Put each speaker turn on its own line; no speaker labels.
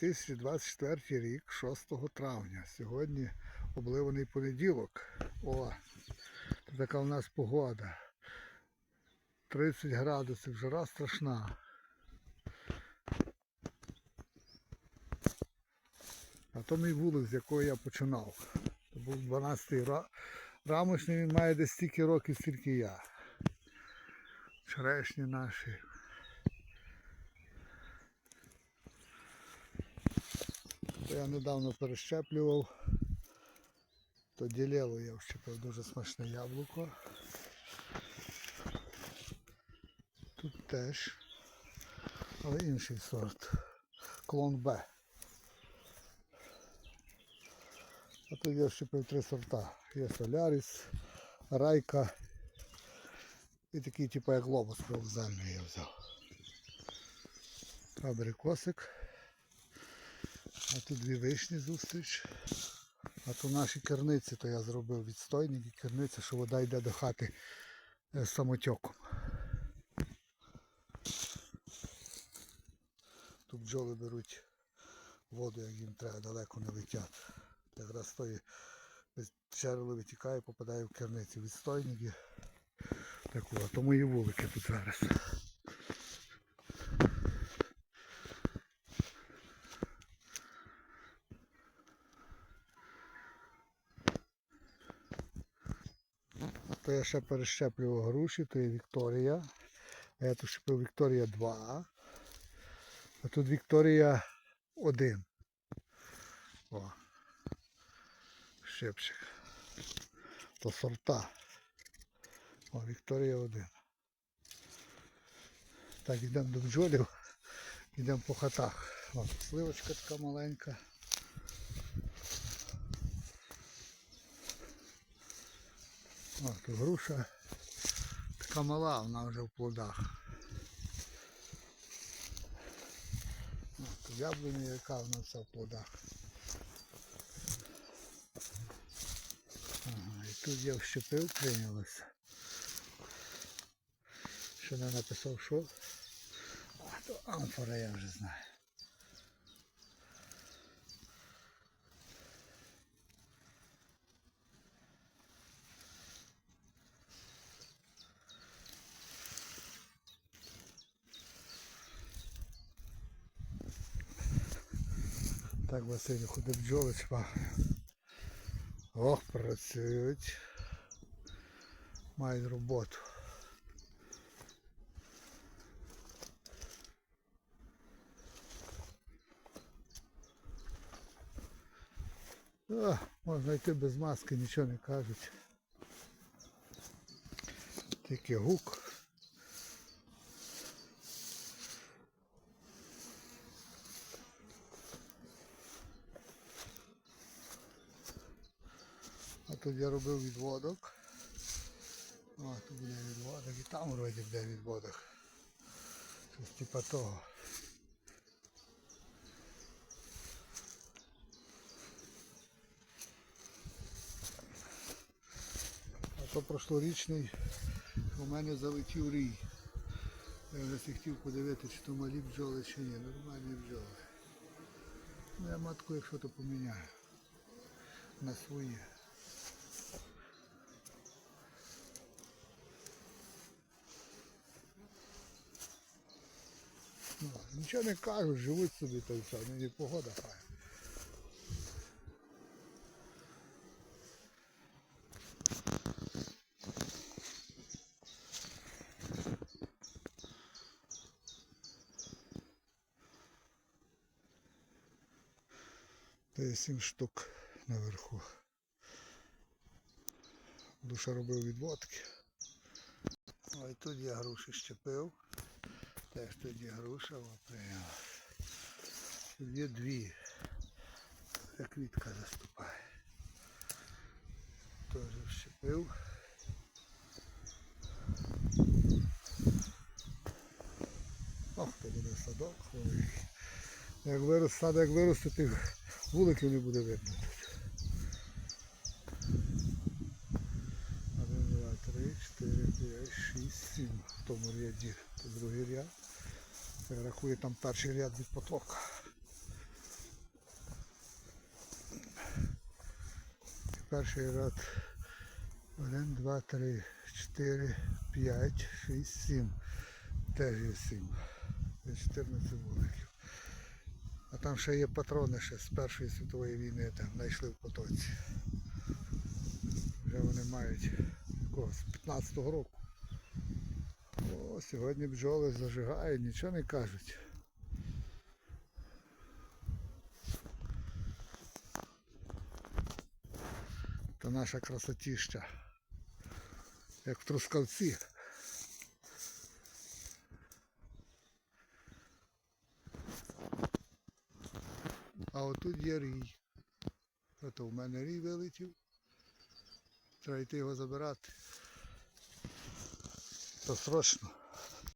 2024 рік, 6 травня. Сьогодні обливаний понеділок. О, така у нас погода. 30 градусів, жара страшна. А то мій вулик, з якого я починав. Це був 12-й рамочний, він має десь стільки років, скільки я. Черешні наші. То я недавно перещеплював. То ділєво я вщепив дуже смачне яблуко. Тут теж. Але інший сорт. Клон Б. А тут я вщепив три сорта. Є Соляріс, Райка і такий, типу як глобус привокзальний я взяв. Абрикосик. А тут дві вишні зустріч. А то наші керниці, то я зробив відстойник і керниця, що вода йде до хати е, самотьоком. Тут бджоли беруть воду, як їм треба, далеко не летять. Якраз з тої джерело витікає, попадає в керниці відстойники. Таку, а то мої вулики тут зараз. То я ще перещеплював груші, то є Вікторія. Я тут щепив Вікторія 2. А тут Вікторія 1. О. Щепчик. То сорта. О, Вікторія 1. Так, йдемо до бджолів. Йдемо по хатах. О, сливочка така маленька. О, груша така мала, вона вже в плодах. О, яблуня, яка вона вся в плодах. Ага, і тут я вщепив, прийнялося. Що не написав, що? А, то амфора я вже знаю. Так, Василь, ходи бджоли чпахає. Ох, працюють. Мають роботу. О, можна йти без маски, нічого не кажуть. Тільки гук. А тут я робив відводок. О, тут буде відводок і там вроді буде відводок. Щось типа того. А то прошлорічний у мене залетів рій. Я вже хотів подивитися, чи то малі бджоли чи ні. Нормальні бджоли. Ну я матку, якщо то поміняю на своє. Ну, нічого не кажуть, живуть собі та все, нині погода хай. Та є сім штук наверху. Душа робив відводки. Ой, тут я груші щепив. Теж є груша, о, прийняла. Тут є дві. Ця квітка заступає. Теж вщепив. Ох, то буде садок. Ой. Як вирос, сад, як виросте, тих вуликів не буде видно. Один, два, три, чотири, п'ять, шість, сім в тому ряді. Другий ряд. Я рахую там перший ряд від потока. Перший ряд 1, 2, 3, 4, 5, 6, 7. Теж є 7. 14 вуликів. А там ще є патрони ще з Першої світової війни, там знайшли в потоці. Вже вони мають якогось 15-го року. О, сьогодні бджоли зажигають, нічого не кажуть. Та наша красотіща. Як в трускавці. А отут є рій. Ото в мене рій вилетів. Треба йти його забирати. Срочно.